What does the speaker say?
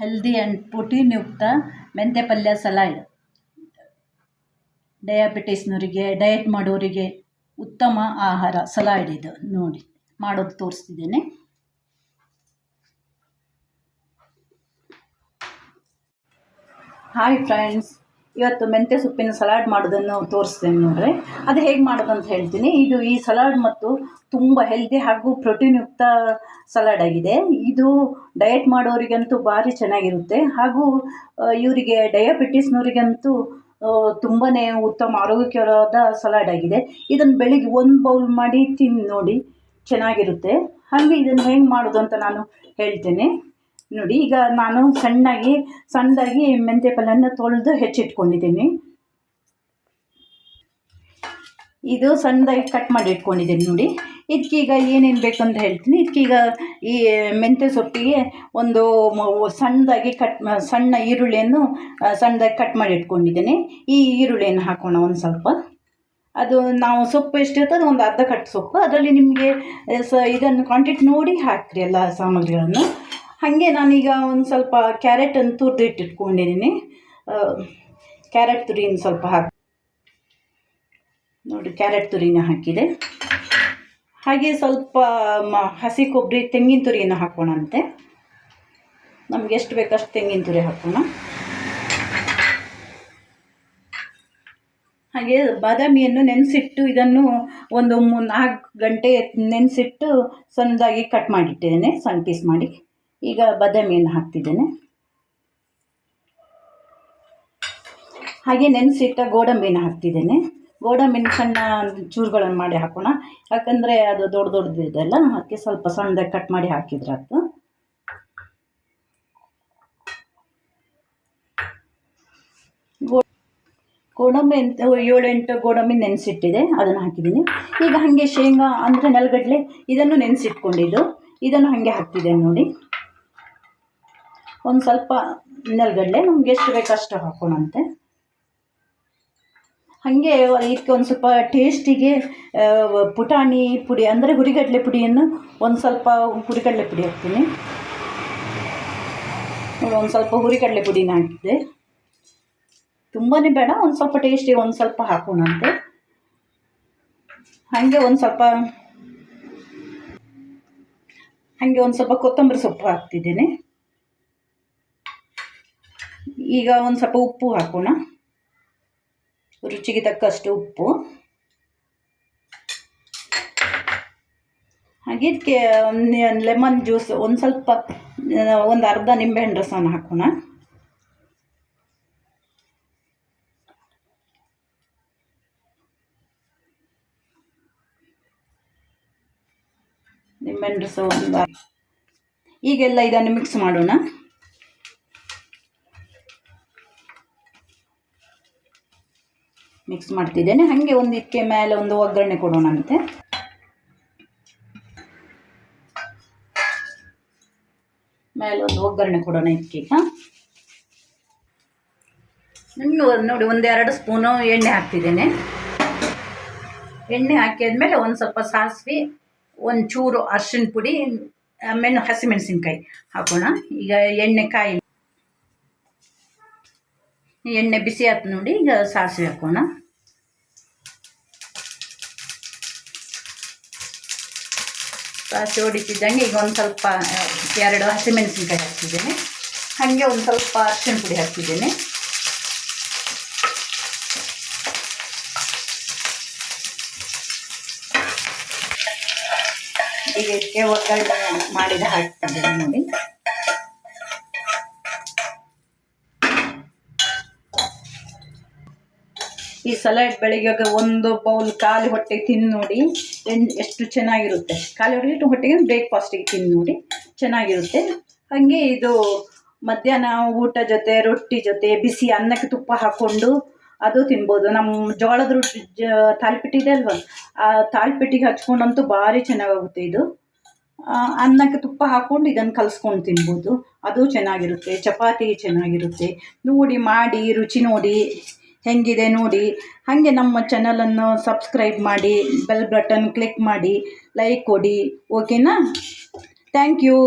Healthy and ಪ್ರೋಟೀನ್ಯುಕ್ತ ಮೆಂತೆ ಪಲ್ಯ salad. ಡಯಾಬಿಟಿಸ್ನವರಿಗೆ, diet ಮಾಡೋರಿಗೆ ಉತ್ತಮ ಆಹಾರ ಸಲಾಡ್ ಇದು. ನೋಡಿ, ಮಾಡೋದು ತೋರಿಸ್ತಿದ್ದೇನೆ. ಹಾಯ್ ಫ್ರೆಂಡ್ಸ್ ಇವತ್ತು ಮೆಂತ್ಯ ಸೊಪ್ಪಿನ ಸಲಾಡ್ ಮಾಡೋದನ್ನು ತೋರಿಸ್ತೇನೆ ನೋಡ್ರಿ. ಅದು ಹೇಗೆ ಮಾಡೋದಂತ ಹೇಳ್ತೀನಿ. ಇದು ಈ ಸಲಾಡ್ ಮತ್ತು ತುಂಬ ಹೆಲ್ದಿ ಹಾಗೂ ಪ್ರೋಟೀನ್ಯುಕ್ತ ಸಲಾಡ್ ಆಗಿದೆ. ಇದು ಡಯಟ್ ಮಾಡೋರಿಗಂತೂ ಭಾರಿ ಚೆನ್ನಾಗಿರುತ್ತೆ. ಹಾಗೂ ಇವರಿಗೆ ಡಯಾಬಿಟಿಸ್ನವರಿಗಂತೂ ತುಂಬಾ ಉತ್ತಮ ಆರೋಗ್ಯಕರವಾದ ಸಲಾಡ್ ಆಗಿದೆ. ಇದನ್ನು ಬೆಳಿಗ್ಗೆ ಒಂದು ಬೌಲ್ ಮಾಡಿ ತಿಂದು ನೋಡಿ ಚೆನ್ನಾಗಿರುತ್ತೆ. ಹಾಗೆ ಇದನ್ನು ಹೇಗೆ ಮಾಡೋದು ಅಂತ ನಾನು ಹೇಳ್ತೇನೆ. ನೋಡಿ, ಈಗ ನಾನು ಸಣ್ಣಾಗಿ ಸಣ್ಣದಾಗಿ ಮೆಂತ್ಯ ಪಲ್ಯನ ತೊಳೆದು ಹೆಚ್ಚಿಟ್ಕೊಂಡಿದ್ದೀನಿ. ಇದು ಸಣ್ಣದಾಗಿ ಕಟ್ ಮಾಡಿ ಇಟ್ಕೊಂಡಿದ್ದೀನಿ ನೋಡಿ. ಇದಕ್ಕೀಗ ಏನೇನು ಬೇಕಂತ ಹೇಳ್ತೀನಿ. ಇದಕ್ಕೀಗ ಈ ಮೆಂತ್ಯ ಸೊಪ್ಪಿಗೆ ಒಂದು ಸಣ್ಣದಾಗಿ ಕಟ್ ಸಣ್ಣ ಈರುಳ್ಳಿಯನ್ನು ಸಣ್ಣದಾಗಿ ಕಟ್ ಮಾಡಿ ಇಟ್ಕೊಂಡಿದ್ದೀನಿ. ಈ ಈರುಳ್ಳಿಯನ್ನು ಹಾಕೋಣ ಒಂದು ಸ್ವಲ್ಪ. ಅದು ನಾವು ಸೊಪ್ಪು ಎಷ್ಟಿರ್ತದೆ ಒಂದು ಅರ್ಧ ಕಟ್ ಸೊಪ್ಪು. ಅದರಲ್ಲಿ ನಿಮಗೆ, ಸ ಇದನ್ನು ಕ್ವಾಂಟಿಟಿ ನೋಡಿ ಹಾಕಿರಿ ಎಲ್ಲ ಸಾಮಗ್ರಿಗಳನ್ನು. ಹಾಗೆ ನಾನೀಗ ಒಂದು ಸ್ವಲ್ಪ ಕ್ಯಾರೆಟನ್ನು ತುರಿದು ಇಟ್ಟಿಟ್ಕೊಂಡಿದ್ದೀನಿ ಕ್ಯಾರೆಟ್ ತುರಿನ ಸ್ವಲ್ಪ ಹಾಕಿ ನೋಡಿ ಕ್ಯಾರೆಟ್ ತುರಿನ ಹಾಕಿದೆ. ಹಾಗೆ ಸ್ವಲ್ಪ, ಮ, ಹಸಿ ಕೊಬ್ಬರಿ ತೆಂಗಿನ ತುರಿಯನ್ನು ಹಾಕೋಣಂತೆ. ನಮ್ಗೆ ಎಷ್ಟು ಬೇಕಷ್ಟು ತೆಂಗಿನ ತುರಿ ಹಾಕೋಣ. ಹಾಗೆ ಬಾದಾಮಿಯನ್ನು ನೆನೆಸಿಟ್ಟು ಇದನ್ನು ಒಂದು ನಾಲ್ಕು ಗಂಟೆ ನೆನೆಸಿಟ್ಟು ಸಣ್ಣದಾಗಿ ಕಟ್ ಮಾಡಿಟ್ಟಿದ್ದೇನೆ, ಸಣ್ಣ ಪೀಸ್ ಮಾಡಿ. ಈಗ ಬಾದಾಮಿಯನ್ನು ಹಾಕ್ತಿದ್ದೇನೆ. ಹಾಗೆ ನೆನೆಸಿಟ್ಟ ಗೋಡಂಬಿನ ಹಾಕ್ತಿದ್ದೇನೆ. ಗೋಡಂಬಿನ ಸಣ್ಣ ಚೂರುಗಳನ್ನು ಮಾಡಿ ಹಾಕೋಣ. ಯಾಕಂದರೆ ಅದು ದೊಡ್ಡ ದೊಡ್ಡದಿದೆಲ್ಲ ಅದಕ್ಕೆ ಸ್ವಲ್ಪ ಸಣ್ಣದಾಗಿ ಕಟ್ ಮಾಡಿ ಹಾಕಿದ್ರೆ ಅದು ಗೋಡಂಬಿ ಅಂತ ಏಳೆಂಟು ಗೋಡಂಬಿ ನೆನೆಸಿಟ್ಟಿದೆ, ಅದನ್ನು ಹಾಕಿದ್ದೀನಿ. ಈಗ ಹಾಗೆ ಶೇಂಗಾ ಅಂದರೆ ನೆಲಗಡಲೆ, ಇದನ್ನು ನೆನೆಸಿಟ್ಕೊಂಡಿದ್ದು. ಇದನ್ನು ಹಾಗೆ ಹಾಕ್ತಿದ್ದೇನೆ ನೋಡಿ. ಒಂದು ಸ್ವಲ್ಪ ನೆಲಗಡಲೆ ನಮ್ಗೆ ಎಷ್ಟು ಬೇಕು ಅಷ್ಟು ಹಾಕೋಣಂತೆ. ಹಾಗೆ ಇದಕ್ಕೆ ಒಂದು ಸ್ವಲ್ಪ ಟೇಸ್ಟಿಗೆ ಪುಟಾಣಿ ಪುಡಿ ಅಂದರೆ ಹುರಿಗಡಲೆ ಪುಡಿಯನ್ನು ಒಂದು ಸ್ವಲ್ಪ ಹುರಿಗಡಲೆ ಪುಡಿ ಹಾಕ್ತೀನಿ. ಒಂದು ಸ್ವಲ್ಪ ಹುರಿಗಡಲೆ ಪುಡಿನ ಹಾಕಿದೆ ತುಂಬಾ ಬೇಡ, ಒಂದು ಸ್ವಲ್ಪ ಟೇಸ್ಟಿಗೆ ಒಂದು ಸ್ವಲ್ಪ ಹಾಕೋಣಂತೆ. ಹಾಗೆ ಒಂದು ಸ್ವಲ್ಪ, ಹಾಗೆ ಒಂದು ಸ್ವಲ್ಪ ಕೊತ್ತಂಬರಿ ಸೊಪ್ಪು ಹಾಕ್ತಿದ್ದೇನೆ. ಈಗ ಒಂದು ಸ್ವಲ್ಪ ಉಪ್ಪು ಹಾಕೋಣ. ರುಚಿಗೆ ತಕ್ಕಷ್ಟು ಉಪ್ಪು. ಹಾಗೆ ಇದಕ್ಕೆ ಲೆಮನ್ ಜ್ಯೂಸ್, ಒಂದು ಸ್ವಲ್ಪ, ಒಂದು ಅರ್ಧ ನಿಂಬೆಹಣ್ಣು ರಸವನ್ನು ಹಾಕೋಣ. ನಿಂಬೆಹಣ್ಣು ರಸ ಒಂದು ಈಗೆಲ್ಲ ಇದನ್ನು ಮಿಕ್ಸ್ ಮಾಡೋಣ. ಮಿಕ್ಸ್ ಮಾಡ್ತಿದ್ದೇನೆ. ಹಾಗೆ ಒಂದು ಇಕ್ಕೆ ಮೇಲೆ ಒಂದು ಒಗ್ಗರಣೆ ಕೊಡೋಣಂತೆ ಮೇಲೆ ಒಂದು ಒಗ್ಗರಣೆ ಕೊಡೋಣ ಇದಕ್ಕೀಗ ಇನ್ನು ನೋಡಿ, ಒಂದೆರಡು ಸ್ಪೂನು ಎಣ್ಣೆ ಹಾಕ್ತಿದ್ದೇನೆ. ಎಣ್ಣೆ ಹಾಕಿದ್ಮೇಲೆ ಒಂದು ಸ್ವಲ್ಪ ಸಾಸಿವೆ, ಒಂದು ಚೂರು ಅರ್ಶಿನ ಪುಡಿ, ಆಮೇಲೆ ಹಸಿಮೆಣಸಿನ್ಕಾಯಿ ಹಾಕೋಣ. ಈಗ ಎಣ್ಣೆ ಕಾಯಿ ಎಣ್ಣೆ ಬಿಸಿ ಆಯ್ತು ನೋಡಿ, ಈಗ ಸಾಸಿವೆ ಹಾಕೋಣ. ಸಾಸಿವೆ ಹೊಡಿತಿದ್ದಂಗೆ ಈಗ ಒಂದು ಸ್ವಲ್ಪ ಎರಡು ಹಸಿಮೆಣಸಿನ್ಕಾಯಿ ಹಾಕ್ತಿದ್ದೇನೆ. ಹಾಗೆ ಒಂದು ಸ್ವಲ್ಪ ಅರ್ಶಿನ ಪುಡಿ ಹಾಕ್ತಿದ್ದೇನೆ. ಈಗ ಒಗ್ಗರಣೆ ಮಾಡಿದ ಹಾಕ್ತಿದ್ದೇನೆ ನೋಡಿ. ಈ ಸಲಾಡ್ ಬೆಳಿಗ್ಗೆ ಒಂದು ಬೌಲ್ ಖಾಲಿ ಹೊಟ್ಟೆಗೆ ತಿಂದು ನೋಡಿ ಎಷ್ಟು ಚೆನ್ನಾಗಿರುತ್ತೆ. ಖಾಲಿ ಹೊಟ್ಟೆ ಹೊಟ್ಟೆಗೆ ಬ್ರೇಕ್ಫಾಸ್ಟಿಗೆ ತಿಂದು ನೋಡಿ, ಚೆನ್ನಾಗಿರುತ್ತೆ. ಹಾಗೆ ಇದು ಮಧ್ಯಾಹ್ನ ಊಟ ಜೊತೆ, ರೊಟ್ಟಿ ಜೊತೆ, ಬಿಸಿ ಅನ್ನಕ್ಕೆ ತುಪ್ಪ ಹಾಕ್ಕೊಂಡು ಅದು ತಿನ್ಬೋದು. ನಮ್ಮ ಜೋಳದ ರೊಟ್ಟಿ ಜ ತಾಲಿಪೀಠ ಇದೆ ಅಲ್ವಾ? ಆ ತಾಳ್ಪಿಟ್ಟಿಗೆ ಹಚ್ಕೊಂಡಂತೂ ಭಾರಿ ಚೆನ್ನಾಗಾಗುತ್ತೆ ಇದು. ಅನ್ನಕ್ಕೆ ತುಪ್ಪ ಹಾಕ್ಕೊಂಡು ಇದನ್ನು ಕಲಿಸ್ಕೊಂಡು ತಿನ್ಬೋದು. ಅದು ಚೆನ್ನಾಗಿರುತ್ತೆ. ಚಪಾತಿ ಚೆನ್ನಾಗಿರುತ್ತೆ. ನೋಡಿ, ಮಾಡಿ, ರುಚಿ ನೋಡಿ. ಹೆಂಗಿದೆ ನೋಡಿ. ಹಾಗೆ ನಮ್ಮ ಚಾನಲನ್ನು ಸಬ್ಸ್ಕ್ರೈಬ್ ಮಾಡಿ ಬೆಲ್ ಬಟನ್ ಕ್ಲಿಕ್ ಮಾಡಿ ಲೈಕ್ ಕೊಡಿ ಓಕೆನಾ ಥ್ಯಾಂಕ್ ಯು